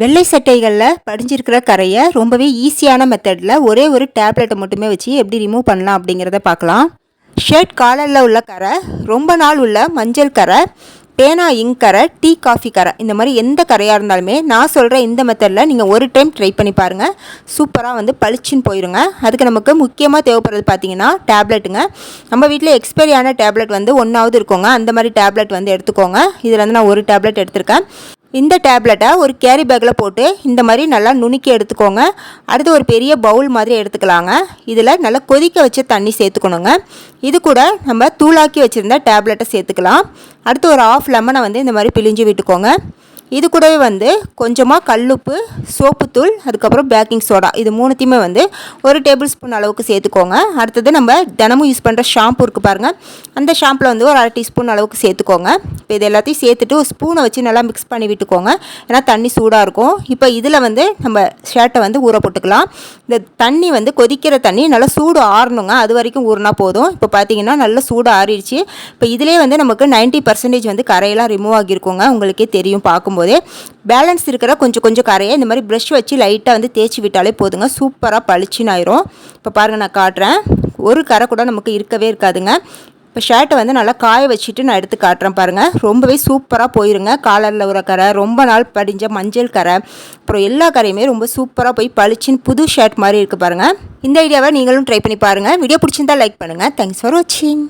வெள்ளை சட்டைகளில் படிஞ்சிருக்கிற கரையை ரொம்பவே ஈஸியான மெத்தடில் ஒரே ஒரு டேப்லெட்டை மட்டுமே வச்சு எப்படி ரிமூவ் பண்ணலாம் அப்படிங்கிறத பார்க்கலாம். ஷர்ட் காலரில் உள்ள கரை ரொம்ப நாள் உள்ள மஞ்சள் கரை பேனா இங்க் கரை டீ காஃபி கரை இந்த மாதிரி எந்த கரையாக இருந்தாலுமே நான் சொல்கிற இந்த மெத்தடில் நீங்கள் ஒரு டைம் ட்ரை பண்ணி பாருங்கள் சூப்பராக வந்து பளிச்சுன்னு போயிருங்க. அதுக்கு நமக்கு முக்கியமாக தேவைப்படுறது பார்த்தீங்கன்னா டேப்லெட்டுங்க நம்ம வீட்டில் எக்ஸ்பைரி ஆன டேப்லெட் வந்து ஒன்றாவது இருக்கோங்க. அந்த மாதிரி டேப்லெட் வந்து எடுத்துக்கோங்க. இதில் வந்து நான் ஒரு டேப்லெட் எடுத்திருக்கேன். இந்த டேப்லெட்டை ஒரு கேரி பேக்கில் போட்டு இந்த மாதிரி நல்லா நுணுக்கி எடுத்துக்கோங்க. அடுத்து ஒரு பெரிய பவுல் மாதிரி எடுத்துக்கலாங்க. இதில் நல்லா கொதிக்க வச்சு தண்ணி சேர்த்துக்கணுங்க. இது கூட நம்ம தூளாக்கி வச்சுருந்த டேப்லெட்டை சேர்த்துக்கலாம். அடுத்து ஒரு ஆஃப் லெமனை வந்து இந்த மாதிரி பிழிஞ்சு விட்டுக்கோங்க. இது கூடவே வந்து கொஞ்சமாக கல்லுப்பு சோப்புத்தூள் அதுக்கப்புறம் பேக்கிங் சோடா இது மூணுத்தையுமே வந்து ஒரு டேபிள் ஸ்பூன் அளவுக்கு சேர்த்துக்கோங்க. அடுத்தது நம்ம தினமும் யூஸ் பண்ணுற ஷாம்பு இருக்குது பாருங்கள் அந்த ஷாம்பில் வந்து ஒரு அரை டீஸ்பூன் அளவுக்கு சேர்த்துக்கோங்க. இப்போ இது எல்லாத்தையும் சேர்த்துட்டு ஒரு ஸ்பூனை வச்சு நல்லா மிக்ஸ் பண்ணி விட்டுக்கோங்க. ஏன்னா தண்ணி சூடாக இருக்கும். இப்போ இதில் வந்து நம்ம ஷர்ட்டை வந்து ஊற போட்டுக்கலாம். இந்த தண்ணி வந்து கொதிக்கிற தண்ணி நல்லா சூடு ஆறணுங்க. அது வரைக்கும் ஊறினா போதும். இப்போ பார்த்தீங்கன்னா நல்லா சூடு ஆறிடுச்சு. இப்போ இதிலே வந்து நமக்கு நைன்ட்டி பர்சன்டேஜ் வந்து கரையெல்லாம் ரிமூவ் ஆகியிருக்கோங்க. உங்களுக்கே தெரியும் பார்க்கும்போதே. பேலன்ஸ் இருக்கிற கொஞ்சம் கொஞ்சம் கரையை இந்த மாதிரி ப்ரஷ் வச்சு லைட்டாக வந்து தேய்ச்சி விட்டாலே போதுங்க. சூப்பராக பளிச்சுன்னு ஆயிரும். இப்போ பாருங்கள் நான் காட்டுறேன். ஒரு கரை கூட நமக்கு இருக்கவே இருக்காதுங்க. இப்போ ஷர்ட்டை வந்து நல்லா காய வச்சுட்டு நான் எடுத்து காட்டுறேன் பாருங்கள் ரொம்பவே சூப்பராக போயிருங்க. காலரில் ஒரு கரை ரொம்ப நாள் படிஞ்ச மஞ்சள் கரை அப்புறம் எல்லா கரையுமே ரொம்ப சூப்பராக போய் பளிச்சின்னு புது ஷர்ட் மாதிரி இருக்குது பாருங்கள் இந்த ஐடியாவை நீங்களும் ட்ரை பண்ணி பாருங்கள் வீடியோ பிடிச்சிருந்தா லைக் பண்ணுங்கள் தேங்க்ஸ் ஃபார் வாட்சிங்